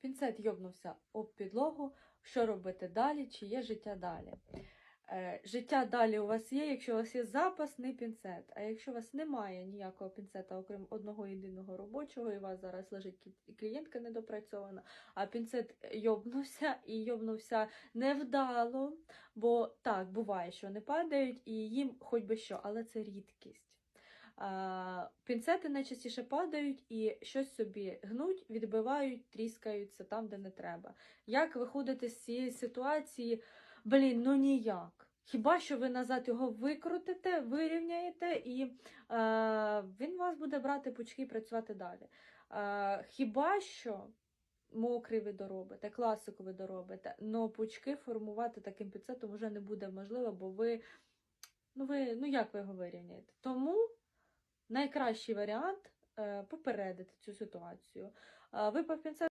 Пінцет йобнувся об підлогу. Що робити далі? Чи є життя далі? Е, життя далі у вас є, якщо у вас є запасний пінцет. А якщо у вас немає ніякого пінцета, окрім одного єдиного робочого, і у вас зараз лежить клієнтка недопрацьована, а пінцет йобнувся і йобнувся невдало, бо так, буває, що вони падають, і їм хоч би що, але це рідкість. Пінцети найчастіше падають і щось собі гнуть, відбивають, тріскаються там, де не треба. Як виходити з цієї ситуації? Блін, ну ніяк. Хіба що ви назад його викрутите, вирівняєте, і е, він вас буде брати пучки і працювати далі. Е, хіба що мокрий ви доробите, класику ви доробите, але пучки формувати таким пінцетом вже не буде можливо, бо ви, ну ви, ну як ви його вирівняєте? Тому найкращий варіант е, попередити цю ситуацію. Випав пінцет.